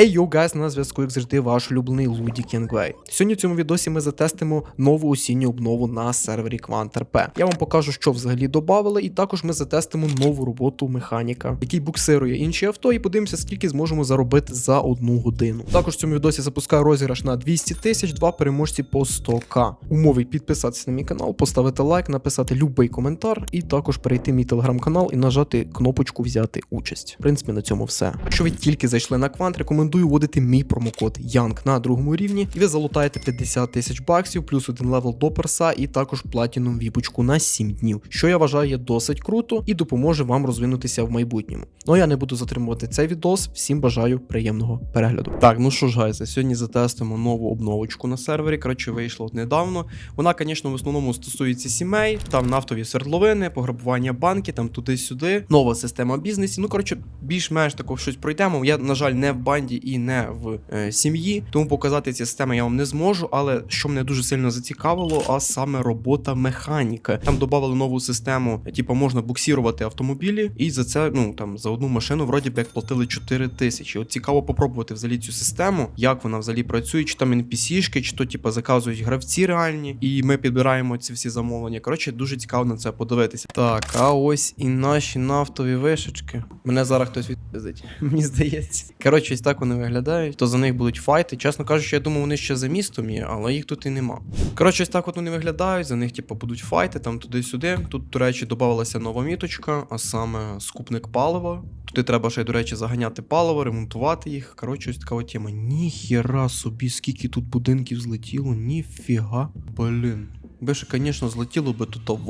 Ей, йоу, гайс, на зв'язку, як завжди, ваш улюблений Луді Кінгвей. Сьогодні в цьому відосі ми затестимо нову осінню обнову на сервері QuantRP. Я вам покажу, що взагалі додавали, і також ми затестимо нову роботу механіка, який буксирує інші авто, і подивимося, скільки зможемо заробити за одну годину. Також в цьому відосі запускаю розіграш на 200 тисяч, два переможці по 100к. Умови підписатися на мій канал, поставити лайк, написати будь-який коментар, і також перейти в мій телеграм-канал і нажати кнопочку взяти участь. В принципі, на цьому все. Якщо ви тільки зайшли на квант, рекомендую вводити мій промокод Young на другому рівні, і ви залутаєте 50 тисяч баксів, плюс один левел до перса, і також платіном віпочку на 7 днів, що я вважаю є досить круто і допоможе вам розвинутися в майбутньому. Ну я не буду затримувати цей відос. Всім бажаю приємного перегляду. Так, ну що ж, гайзи, сьогодні затестимо нову обновочку на сервері. Коротше, вийшла недавно. Вона, звісно, в основному стосується сімей, там нафтові свердловини, пограбування банки, там туди-сюди, нова система бізнесу. Ну, коротше, більш-менш такого щось пройдемо. Я, на жаль, не в банді і не в е, сім'ї, тому показати ці системи я вам не зможу. Але що мене дуже сильно зацікавило, а саме робота механіка. Там додали нову систему, типу, можна буксірувати автомобілі, і за це, ну там за одну машину, вроді б як платили 4 тисячі. От цікаво попробувати взагалі цю систему, як вона взагалі працює, чи там NPC-шки, чи то типу, заказують гравці реальні, і ми підбираємо ці всі замовлення. Коротше, дуже цікаво на це подивитися. Так, а ось і наші нафтові вишечки. Мене зараз хтось відпизить. Мені здається. Коротше, ось так вони виглядають. То за них будуть файти. Чесно кажучи, я думав, вони ще за містом є, але їх тут і нема. Коротше, ось так от вони виглядають. За них, типу, будуть файти там туди-сюди. Тут, до речі, додавалася нова міточка, а саме скупник палива. Туди треба ще, й, до речі, заганяти паливо, ремонтувати їх. Коротше, ось така от тема. Ніхіра собі, скільки тут будинків злетіло, ніфіга. Блін. Би ще, звісно, злетіло би тут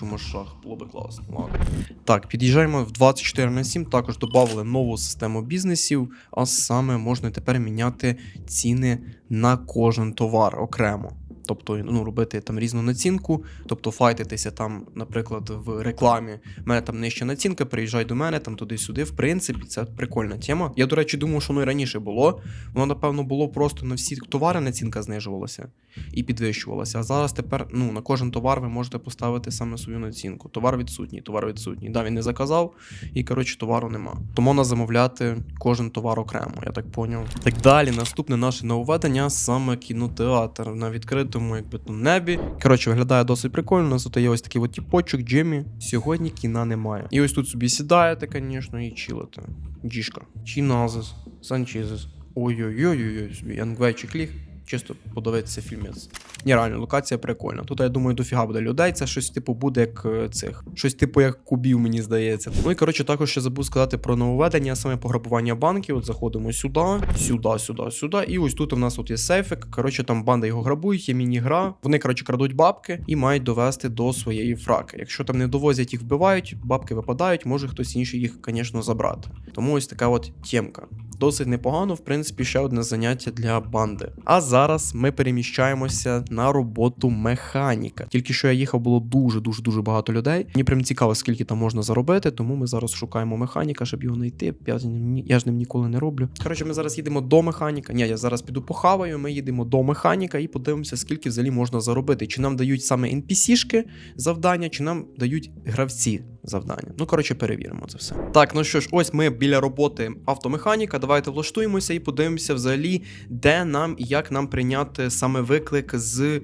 водись. шах? було би класно. Ладно. Так, під'їжджаємо в 24 на 7. Також додали нову систему бізнесів, а саме можна тепер міняти ціни на кожен товар окремо. Тобто, ну, робити там різну націнку, тобто файтитися там, наприклад, в рекламі. У мене там нижча націнка, приїжджай до мене, там туди-сюди. В принципі, це прикольна тема. Я, до речі, думав, що воно і раніше було. Воно, напевно, було просто на всі товари націнка знижувалася і підвищувалася. А зараз тепер ну, на кожен товар ви можете поставити саме свою націнку. Товар відсутній, товар відсутній. Да, він не заказав, і коротше товару нема. Тому можна замовляти кожен товар окремо, я так поняв. Так далі, наступне наше нововведення саме кінотеатр на відкритому, якби то небі. Коротше, виглядає досить прикольно. Нас є ось такий от тіпочок, Джиммі. Сьогодні кіна немає. І ось тут собі сідаєте, звісно, і чилите. Джішка. Чіназис, Санчізис. Ой-ой-ой-ой, собі янгвечик кліх. Чисто подивитися фільмець. Ні, реально, локація прикольна. Тут, я думаю, дофіга буде людей. Це щось типу буде як е, цих. Щось типу як кубів, мені здається. Ну і коротше, також ще забув сказати про нововведення, саме пограбування банків. От заходимо сюди, сюди, сюди, сюди. І ось тут у нас от є сейфик. Коротше, там банда його грабують, є міні-гра. Вони, коротше, крадуть бабки і мають довести до своєї фраки. Якщо там не довозять, їх вбивають, бабки випадають, може хтось інший їх, звісно, забрати. Тому ось така от тємка. Досить непогано, в принципі, ще одне заняття для банди. А зараз ми переміщаємося на роботу механіка. Тільки що я їхав, було дуже дуже дуже багато людей. Мені прям цікаво, скільки там можна заробити, тому ми зараз шукаємо механіка, щоб його знайти. Я, я ж ним ніколи не роблю. Коротше, ми зараз їдемо до механіка. Ні, я зараз піду похаваю. Ми їдемо до механіка і подивимося, скільки взагалі можна заробити. Чи нам дають саме NPC-шки завдання, чи нам дають гравці завдання. Ну, коротше, перевіримо це все. Так, ну що ж, ось ми біля роботи автомеханіка. Давайте влаштуємося і подивимося взагалі, де нам і як нам прийняти саме виклик з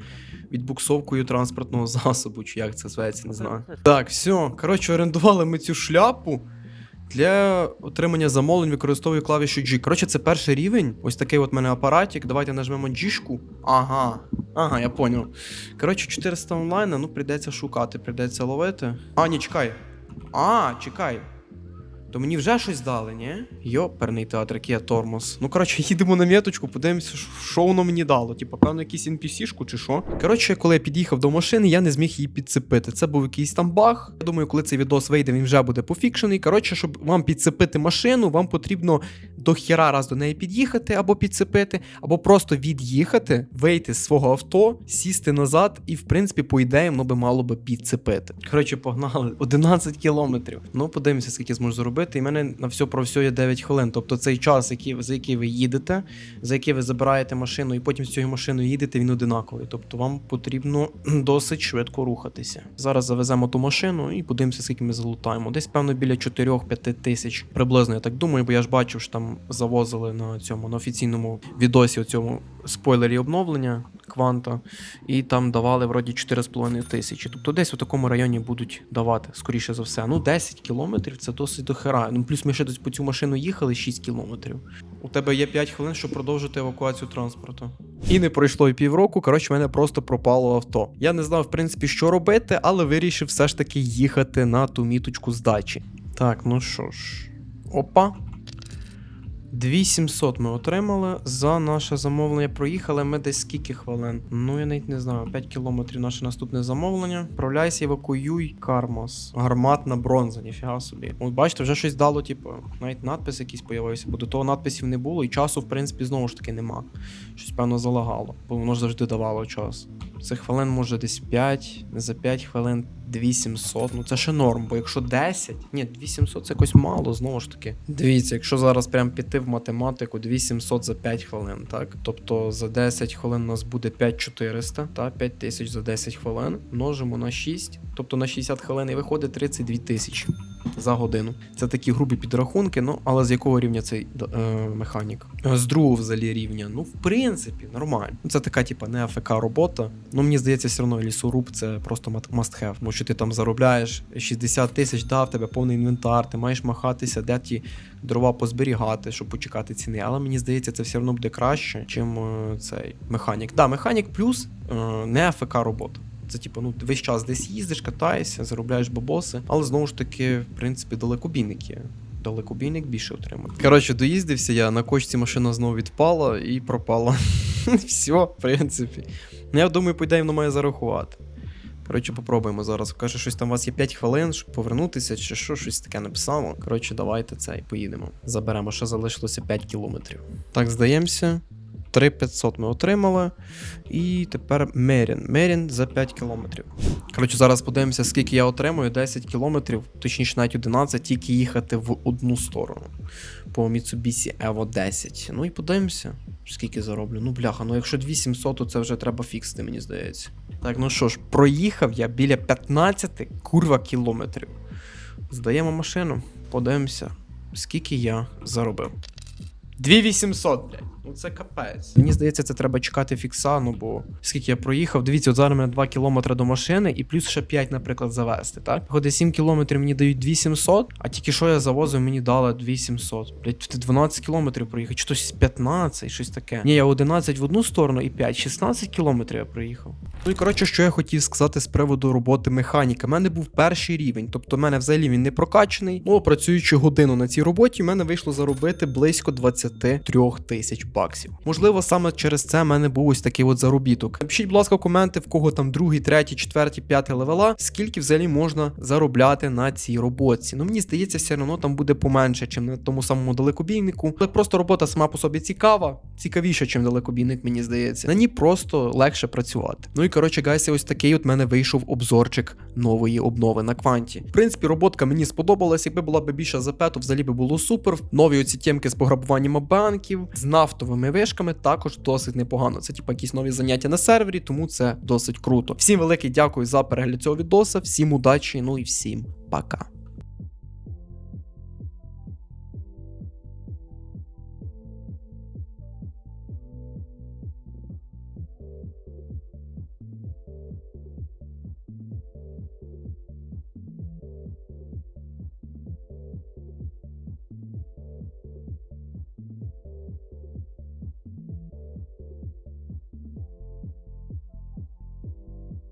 відбуксовкою транспортного засобу, чи як це зветься, не знаю. Так, все. Коротше, орендували ми цю шляпу. Для отримання замовлень використовую клавішу G. Коротше, це перший рівень. Ось такий от в мене апаратик. Давайте нажмемо G-шку. Ага. Ага, я поняв. Коротше, 400 онлайн, ну прийдеться шукати, прийдеться ловити. А, ні, чекай. А, чекай. То мені вже щось дали, ні? Йоперний театр, який я тормоз. Ну, коротше, їдемо на меточку, подивимося, що- воно мені дало. Типа, певно, якийсь NPC-шку чи що. Коротше, коли я під'їхав до машини, я не зміг її підцепити. Це був якийсь там баг. Я думаю, коли цей відос вийде, він вже буде пофікшений. Коротше, щоб вам підцепити машину, вам потрібно до хіра раз до неї під'їхати або підцепити, або просто від'їхати, вийти з свого авто, сісти назад, і, в принципі, по ідеї, воно би мало би підцепити. Коротше, погнали 11 кілометрів. Ну, подивимося, скільки зможу зробити. Зробити, і в мене на все про все є 9 хвилин. Тобто цей час, який, за який ви їдете, за який ви забираєте машину і потім з цією машиною їдете, він одинаковий. Тобто вам потрібно досить швидко рухатися. Зараз завеземо ту машину і подивимося, скільки ми залутаємо. Десь, певно, біля 4-5 тисяч приблизно, я так думаю, бо я ж бачив, що там завозили на цьому на офіційному відосі, у цьому спойлері обновлення кванта, і там давали вроді 4,5 тисячі. Тобто десь у такому районі будуть давати, скоріше за все. Ну, 10 кілометрів це досить дохера. Ну, плюс ми ще десь по цю машину їхали 6 кілометрів. У тебе є 5 хвилин, щоб продовжити евакуацію транспорту. І не пройшло і півроку. Коротше, в мене просто пропало авто. Я не знав, в принципі, що робити, але вирішив все ж таки їхати на ту міточку здачі. Так, ну що ж. Опа. 2700 ми отримали за наше замовлення. Проїхали ми десь скільки хвилин. Ну я навіть не знаю. 5 кілометрів наше наступне замовлення. Вправляйся, евакуюй Кармос. Гарматна бронза, ніфіга собі. От бачите, вже щось дало, типу, навіть надпис якийсь появився, бо до того надписів не було, і часу, в принципі, знову ж таки нема. Щось певно залагало, бо воно ж завжди давало час. Цих хвилин може десь 5, за 5 хвилин 2700. Ну це ще норм, бо якщо 10, ні, 2700 це якось мало, знову ж таки. Дивіться, якщо зараз прям піти в математику, 2700 за 5 хвилин, так? Тобто за 10 хвилин у нас буде 5400, та 5000 за 10 хвилин. Множимо на 6, тобто на 60 хвилин і виходить 32 тисячі за годину. Це такі грубі підрахунки, ну але з якого рівня цей е, механік? Е, З другого взагалі рівня. Ну, в принципі, нормально. Ну, Це така, типа, не АФК робота. Ну, мені здається, все одно лісоруб це просто must have. Тому що ти там заробляєш 60 тисяч, да, в тебе повний інвентар, ти маєш махатися, де ті дрова позберігати, щоб почекати ціни. Але мені здається, це все одно буде краще, чим е, цей механік. Да, механік плюс е, не АФК робота. Це типу, ну весь час десь їздиш, катаєшся, заробляєш бабоси, але знову ж таки, в принципі, далекобійник є. Далекобійник більше отримує. Коротше, доїздився я, на кочці машина знову відпала і пропала. Все, в принципі. Ну, я думаю, по ідеї має зарахувати. Коротше, попробуємо зараз. Каже, щось там у вас є 5 хвилин, щоб повернутися, чи що, щось таке написало. Коротше, давайте це і поїдемо. Заберемо, ще залишилося 5 кілометрів. Так, здаємося. 3500 ми отримали. І тепер Мерін. Мерін за 5 кілометрів. Коротше, зараз подивимося, скільки я отримую. 10 кілометрів, точніше навіть 11, тільки їхати в одну сторону. По Mitsubishi Evo 10. Ну і подивимося, скільки зароблю. Ну, бляха, ну якщо 2700, то це вже треба фіксити, мені здається. Так, ну що ж, проїхав я біля 15 курва кілометрів. Здаємо машину, подивимося, скільки я заробив. 2800, блядь. Ну це капець. Мені здається, це треба чекати фікса, ну бо скільки я проїхав. Дивіться, от зараз мене 2 кілометри до машини і плюс ще 5, наприклад, завести, так? Ходи 7 кілометрів мені дають 2700, а тільки що я завозив, мені дали 2700. Блять, ти 12 кілометрів проїхав, чи то 15, щось таке. Ні, я 11 в одну сторону і 5, 16 кілометрів я проїхав. Ну і коротше, що я хотів сказати з приводу роботи механіка. У мене був перший рівень, тобто в мене взагалі він не прокачаний. Ну, працюючи годину на цій роботі, в мене вийшло заробити близько 23 тисяч баксів. Можливо, саме через це в мене був ось такий от заробіток. Напишіть, будь ласка, в коменти, в кого там другий, третій, четвертий, п'ятий левела, скільки взагалі можна заробляти на цій роботі. Ну мені здається, все одно там буде поменше, чим на тому самому далекобійнику. Але просто робота сама по собі цікава, цікавіша, чим далекобійник, мені здається. На ній просто легше працювати. Ну і коротше, гайси, ось такий от мене вийшов обзорчик нової обнови на кванті. В принципі, роботка мені сподобалась. Якби була б більша ЗП, то взагалі би було супер. Нові оці тємки з пограбуванням банків, з нафтовими вишками також досить непогано. Це типу якісь нові заняття на сервері, тому це досить круто. Всім велике дякую за перегляд цього відоса, всім удачі, ну і всім пока.